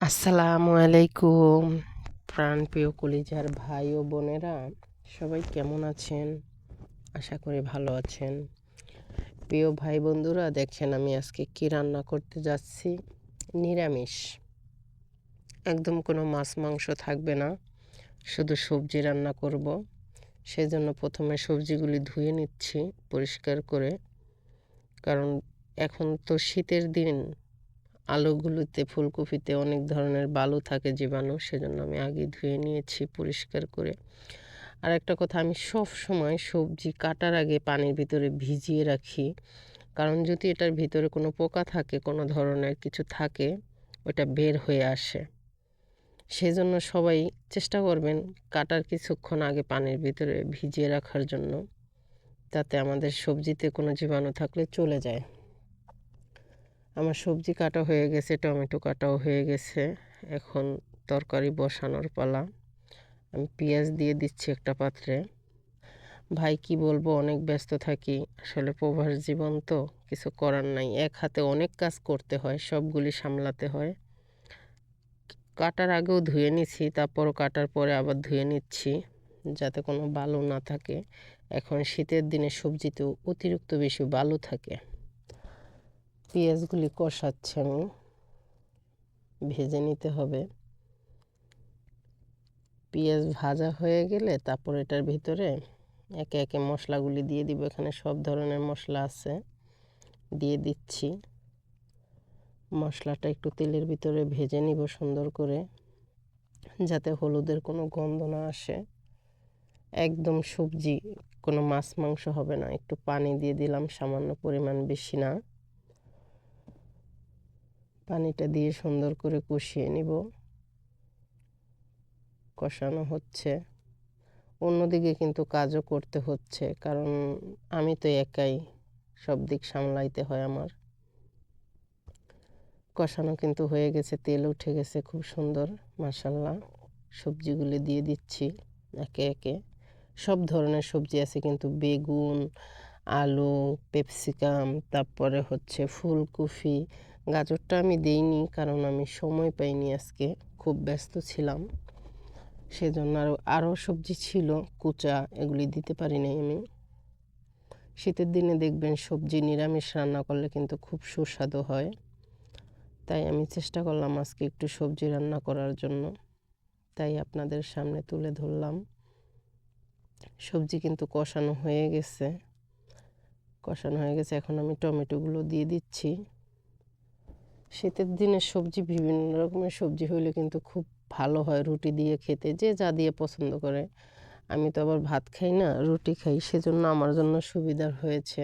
আসসালামু আলাইকুম, প্রাণপ্রিয় কলিজার ভাই ও বোনেরা। সবাই কেমন আছেন? আশা করি ভালো আছেন। প্রিয় ভাই বন্ধুরা, দেখছেন আমি আজকে কি রান্না করতে যাচ্ছি? নিরামিষ। একদম কোনো মাছ মাংস থাকবে না। শুধু সবজি রান্না করব। সেজন্য প্রথমে সবজিগুলি ধুয়ে নিচ্ছি পরিষ্কার করে। কারণ এখন তো শীতের দিন আলুগুলোতে, ফুলকপিতে অনেক ধরনের বালু থাকে জীবাণু, সেজন্য আমি আগে ধুয়ে নিয়েছি পরিষ্কার করে। আর একটা কথা, আমি সব সময় সবজি কাটার আগে পানির ভিতরে ভিজিয়ে রাখি। কারণ যদি এটার ভিতরে কোনো পোকা থাকে, কোনো ধরনের কিছু থাকে, ওটা বের হয়ে আসে। সেজন্য সবাই চেষ্টা করবেন কাটার কিছুক্ষণ আগে পানির ভিতরে ভিজিয়ে রাখার জন্য, যাতে আমাদের সবজিতে কোনো জীবাণু থাকলে চলে যায়। আমার সবজি কাটা হয়ে গেছে, টমেটো কাটাও হয়ে গেছে। এখন তরকারি বসানোর পালা। আমি পেঁয়াজ দিয়ে দিচ্ছি একটা পাত্রে। ভাই, কি বলব, অনেক ব্যস্ত থাকি। আসলে প্রবাস জীবন তো কিছু করার নাই। এক হাতে অনেক কাজ করতে হয়, সবগুলি সামলাতে হয়। কাটার আগেও ধুয়ে নিচ্ছি তারপরও কাটার পরে আবার ধুয়ে নিচ্ছি, যাতে কোনো বালু না থাকে। এখন শীতের দিনে সবজিতেও অতিরিক্ত বেশি বালু থাকে। পেঁয়াজগুলি কষাচ্ছে আমি। ভেজে নিতে হবে। পেঁয়াজ ভাজা হয়ে গেলে তারপর এটার ভিতরে একে একে মশলাগুলি দিয়ে দিব। এখানে সব ধরনের মশলা আছে, দিয়ে দিচ্ছি। মশলাটা একটু তেলের ভিতরে ভেজে নিব সুন্দর করে, যাতে হলুদের কোনো গন্ধ না আসে। একদম সবজি কোনো মাছ মাংস হবে না, একটু পানি দিয়ে দিলাম, সামান্য পরিমাণ বেশি না। পানিটা দিয়ে সুন্দর করে কষিয়ে নিব। কষানো হচ্ছে। অন্যদিকে কিন্তু কাজও করতে হচ্ছে, কারণ আমি তো একাই সব দিক সামলাইতে হয় আমার। কষানো কিন্তু হয়ে গেছে, তেল উঠে গেছে খুব সুন্দর মাসাল্লাহ সবজিগুলি দিয়ে দিচ্ছি একে একে। সব ধরনের সবজি আছে কিন্তু বেগুন, আলু, পেপসিকাম, তারপরে হচ্ছে ফুলকপি গাজরটা আমি দিইনি, কারণ আমি সময় পাইনি আজকে। খুব ব্যস্ত ছিলাম। সেজন্য আরও আরও সবজি ছিল, কুচা, এগুলি দিতে পারি নাই আমি। শীতের দিনে দেখবেন সবজি নিরামিষ রান্না করলে কিন্তু খুব সুস্বাদু হয়। তাই আমি চেষ্টা করলাম আজকে একটু সবজি রান্না করার জন্য। তাই আপনাদের সামনে তুলে ধরলাম। সবজি কিন্তু কষানো হয়ে গেছে। কষানো হয়ে গেছে, এখন আমি টমেটোগুলো দিয়ে দিচ্ছি। শীতের দিনে সবজি, বিভিন্ন রকমের সবজি হইলে কিন্তু খুব ভালো হয় রুটি দিয়ে খেতে, যে যা দিয়ে পছন্দ করে। আমি তো আবার ভাত খাই না, রুটি খাই, সেজন্য আমার জন্য সুবিধার হয়েছে।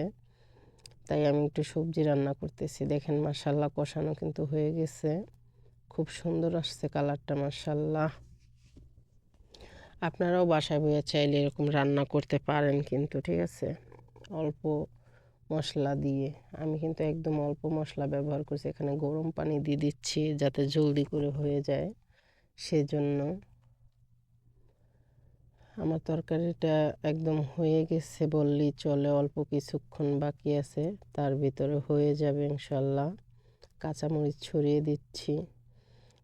তাই আমি একটু সবজি রান্না করতেছি। দেখেন মার্শাল্লাহ কষানো কিন্তু হয়ে গেছে। খুব সুন্দর আসছে কালারটা মার্শাল্লাহ আপনারাও বাসায় বইয়ে চাইলে এরকম রান্না করতে পারেন কিন্তু, ঠিক আছে? অল্প মশলা দিয়ে। আমি কিন্তু একদম অল্প মশলা ব্যবহার করছি, এখানে গরম পানি দিয়ে দিচ্ছি যাতে জলদি করে হয়ে যায়। সেজন্য আমার তরকারিটা একদম হয়ে গেছে বললি চলে অল্প কিছুক্ষণ বাকি আছে, তার ভিতরে হয়ে যাবে ইনশাল্লাহ। কাঁচামরিচ ছড়িয়ে দিচ্ছি।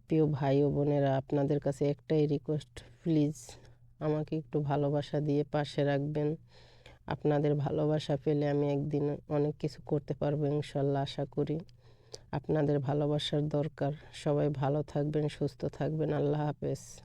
প্রিয় ভাই ও বোনেরা, আপনাদের কাছে একটাই রিকোয়েস্ট প্লিজ আমাকে একটু ভালোবাসা দিয়ে পাশে রাখবেন। আপনাদের ভালোবাসা পেলে আমি একদিন অনেক কিছু করতে পারব, ইনশাল্লাহ আশা করি। আপনাদের ভালোবাসার দরকার। সবাই ভালো থাকবেন, সুস্থ থাকবেন। আল্লাহ হাফেজ।